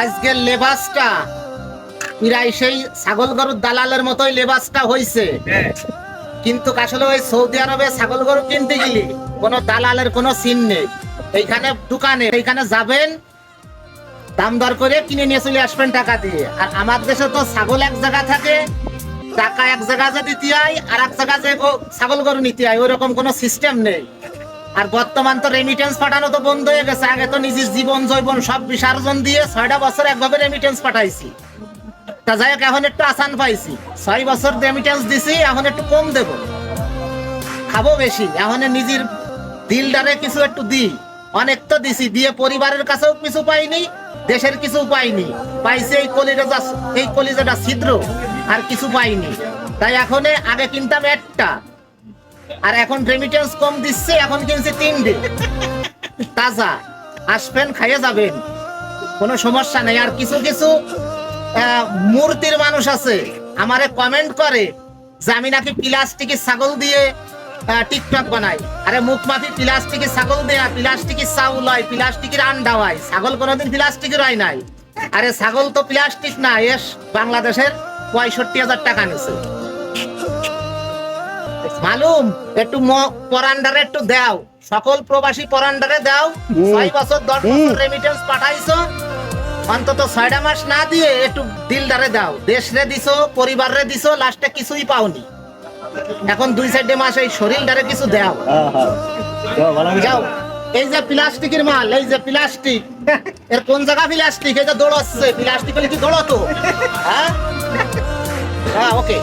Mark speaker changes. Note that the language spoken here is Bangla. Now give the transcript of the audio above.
Speaker 1: আজকের লেবাসটা প্রায় সেই ছাগল গরুর দালালের মতোই লেবাসটা হইছে। কিন্তু আসলে ওই সৌদি আরবে ছাগল গরু কিনতে গেলি কোনো দালালের কোনো সিন নেই। এইখানে দোকানে এইখানে যাবেন দাম দর করে কিনে নিয়ে চলে আসবেন টাকা দিয়ে। আর আমার দেশে তো ছাগল এক জায়গা থাকে টাকা এক জায়গা যে দিতে হয় আর এক জায়গা যে ছাগল গরু নিতে হয় ওইরকম কোনো সিস্টেম নেই। আর বর্তমান তো রেমিটেন্স পাঠানো তো বন্ধ হয়ে গেছে। আগে তো নিজের জীবন জৈবন সব বিসর্জন দিয়ে ছয়টা বছর একভাবে রেমিটেন্স পাঠাইছি। তা যাই হোক, এখন একটু আসান পাইছি। ছয় বছর রেমিটেন্স দিছি, এখন একটু কম দেব। খাব বেশি, এখন নিজের দিলদারে কিছু একটু দিই। অনেক তো দিছি, দিয়ে পরিবারের কাছেও কিছু পাইনি, দেশের কিছু পাইনি। পাইছে এই কলিজা এই কলিজাটা ছিদ্র, আর কিছু পাইনি। তাই এখন আগে কিনতাম একটা। আর এখন রেমিটেন্স কম দিচ্ছে, এখন কিনছে তিনটে। তাজা, আসবেন, খাইয়ে যাবেন। কোনো সমস্যা নেই। আর কিছু কিছু মূর্তির মানুষ আছে, আমারে কমেন্ট করে যে আমি নাকি প্লাস্টিকের ছাগল দিয়ে টিকটক বানাই। আরে মুখ মাফি প্লাস্টিকের ছাগল দেয়া প্লাস্টিকের চাউল হয় প্লাস্টিকের আন্ডা হয়। ছাগল কোনোদিন প্লাস্টিকের হয় নাই। আরে ছাগল তো প্লাস্টিক না, এস, বাংলাদেশের পঁয়ষট্টি হাজার টাকা নিছে। মালুম একটু পরান্ডারে একটু দাও। সকল প্রবাসী পরান্ডারে দাও। ছয় বছর দশ বছর রেমিটেন্স পাঠাইছো। অন্তত ছয়টা মাস না দিয়ে একটু দিলদারে দাও। দেশরে দিছো পরিবারে দিছো লাস্টে কিছুই পাওনি। এখন দুই সাইডে মাস এই শরীর শরীরটারে কিছু দাও। যাও এই যে প্লাস্টিকের মাল এই যে প্লাস্টিক। এর কোন জায়গা প্লাস্টিক? এই যে দৌড়াচ্ছে প্লাস্টিক হলে কি দৌড়াতো হ্যাঁ? হ্যাঁ ওকে।